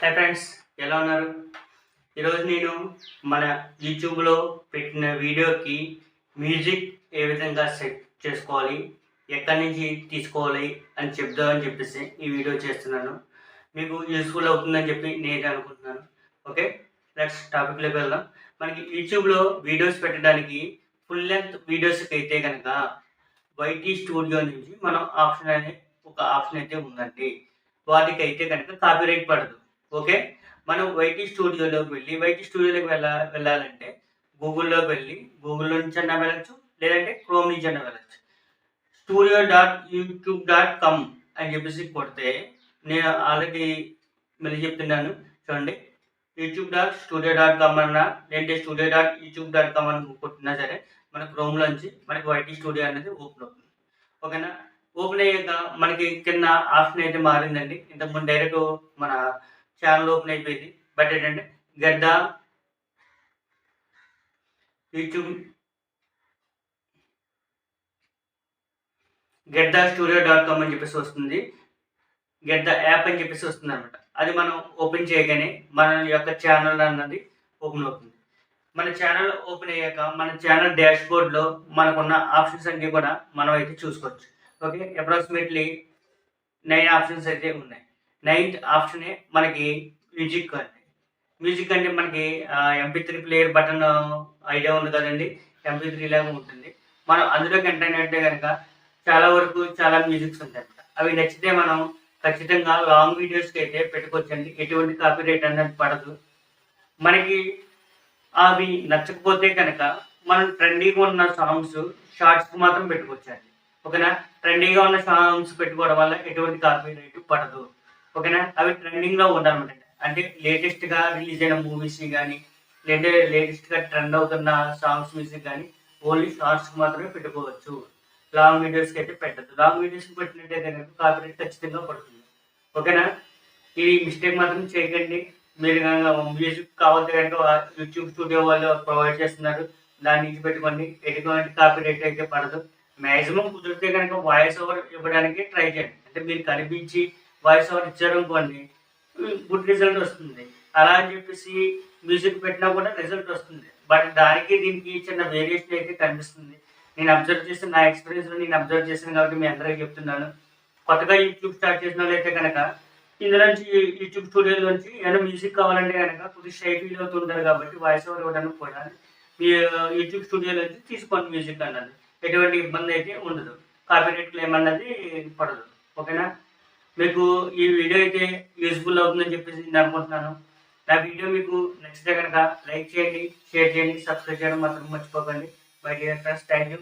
Hi friends ఎలా ఉన్నారు? ఈరోజు నేను మన యూట్యూబ్లో పెట్టిన వీడియోకి మ్యూజిక్ ఏ విధంగా సెట్ చేసుకోవాలి ఎక్కడి నుంచి తీసుకోవాలి అని చెప్దామని చెప్పేసి ఈ వీడియో చేస్తున్నాను. మీకు యూస్ఫుల్ అవుతుందని చెప్పి నేను అనుకుంటున్నాను. ఓకే నెక్స్ట్ టాపిక్లోకి వెళ్దాం. మనకి యూట్యూబ్లో వీడియోస్ పెట్టడానికి ఫుల్ లెంత్ వీడియోస్కి అయితే కనుక వైటీ స్టూడియో నుంచి మనం ఆప్షన్ అనే ఒక ఆప్షన్ అయితే ఉందండి. వాటికి అయితే కనుక కాపీరైట్ పడదు. ఓకే? మనం వైటీ స్టూడియోలోకి వెళ్ళి వైటీ స్టూడియోలోకి వెళ్ళ వెళ్ళాలంటే గూగుల్లోకి వెళ్ళి గూగుల్లో నుంచి అన్నా వెళ్ళచ్చు లేదంటే క్రోమ్ నుంచి అన్నా వెళ్ళచ్చు. Studio dot YouTube dot com అని చెప్పేసి కొడితే నేను ఆల్రెడీ మళ్ళీ చెప్తున్నాను చూడండి. YouTube dot studio dot com అన్నా లేదంటే studio dot YouTube dot com అని కొట్టినా సరే మన క్రోమ్లోంచి మనకి వైటీ స్టూడియో అనేది ఓపెన్ అవుతుంది. ఓకేనా? ఓపెన్ అయ్యాక మనకి కింద ఆప్షన్ అయితే మారిందండి. ఇంతకుముందు డైరెక్ట్ మన ఛానల్ ఓపెన్ అయిపోయింది. బట్ ఏంటంటే గడ్డ యూట్యూబ్ గెడ్డ స్టూడియో డాట్ కామ్ అని చెప్పేసి వస్తుంది. గెడ్డ యాప్ అని చెప్పేసి వస్తుంది అనమాట అది మనం ఓపెన్ చేయగానే మన యొక్క ఛానల్ అన్నది ఓపెన్ అవుతుంది. మన ఛానల్ ఓపెన్ అయ్యాక మన ఛానల్ డాష్ బోర్డ్లో మనకున్న ఆప్షన్స్ అన్నీ కూడా మనం అయితే చూసుకోవచ్చు. ఓకే అప్రాక్సిమేట్లీ నైన్ ఆప్షన్స్ అయితే ఉన్నాయి. నైన్త్ ఆప్షనే మనకి మ్యూజిక్ అండి మ్యూజిక్ అంటే మనకి MP three player button idea ఉంది కదండి. ఎంపీ త్రీ లాగా ఉంటుంది. మనం అందులోకి ఎంటర్ అంటే కనుక చాలా వరకు చాలా మ్యూజిక్స్ ఉంటాయి. అవి నచ్చితే మనం ఖచ్చితంగా లాంగ్ వీడియోస్కి అయితే పెట్టుకోవచ్చండి. ఎటువంటి కాపీ రేట్ అనేది పడదు. మనకి అవి నచ్చకపోతే కనుక మనం ట్రెండీగా ఉన్న సాంగ్స్ షార్ట్స్కి మాత్రం పెట్టుకోవచ్చండి. ఓకేనా? ట్రెండీగా ఉన్న సాంగ్స్ పెట్టుకోవడం వల్ల ఎటువంటి కాపీ రేటు పడదు. ఓకేనా? అవి ట్రెండింగ్లో ఉండాలన్నమాట అంటే లేటెస్ట్గా రిలీజ్ అయిన మూవీస్ కానీ లేదంటే లేటెస్ట్గా ట్రెండ్ అవుతున్న సాంగ్స్ మ్యూజిక్ కానీ ఓన్లీ షార్ట్స్ మాత్రమే పెట్టుకోవచ్చు. లాంగ్ వీడియోస్కి అయితే పెట్టద్దు. లాంగ్ వీడియోస్కి పెట్టినట్టయితే కనుక కాపీ రేట్ ఖచ్చితంగా పడుతుంది. ఓకేనా? ఈ మిస్టేక్ మాత్రం చేయకండి. మీరు కనుక మ్యూజిక్ కావాలంటే కనుక యూట్యూబ్ స్టూడియో వాళ్ళు ప్రొవైడ్ చేస్తున్నారు. దాని నుంచి పెట్టుకోండి. ఎటువంటి కాపీ రేట్ అయితే పడదు. మ్యాక్సిమం కుదిరితే కనుక వాయిస్ ఓవర్ ఇవ్వడానికి ట్రై చేయండి. అంటే మీరు కనిపించి వాయిస్ ఓవర్ ఇచ్చారు అనుకోండి గుడ్ రిజల్ట్ వస్తుంది. అలా అని చెప్పేసి మ్యూజిక్ పెట్టినా కూడా రిజల్ట్ వస్తుంది. బట్ దానికి దీనికి చిన్న వేరియేషన్ అయితే కనిపిస్తుంది. నేను అబ్జర్వ్ చేసిన నా ఎక్స్పీరియన్స్లో నేను అబ్జర్వ్ చేశాను కాబట్టి మీ అందరికీ చెప్తున్నాను. కొత్తగా యూట్యూబ్ స్టార్ట్ చేసిన వాళ్ళు అయితే కనుక ఇందులో నుంచి యూట్యూబ్ స్టూడియో నుంచి ఏమైనా మ్యూజిక్ కావాలంటే కనుక కొద్దిగా షై ఫీల్ అవుతుంటారు కాబట్టి వాయిస్ ఓవర్ ఇవ్వడానికి కూడా మీ యూట్యూబ్ స్టూడియోలో నుంచి తీసుకోండి మ్యూజిక్ అన్నది. ఎటువంటి ఇబ్బంది అయితే ఉండదు. కాపీరైట్ క్లెయిమ్ అన్నది పడదు. ఓకేనా మీకు ఈ వీడియో అయితే యూస్ఫుల్ అవుతుందని చెప్పేసి నేను అనుకుంటున్నాను. నా వీడియో మీకు నచ్చితే కనుక లైక్ చేయండి షేర్ చేయండి సబ్స్క్రైబ్ చేయడం మాత్రం మర్చిపోకండి. My dear friends thank you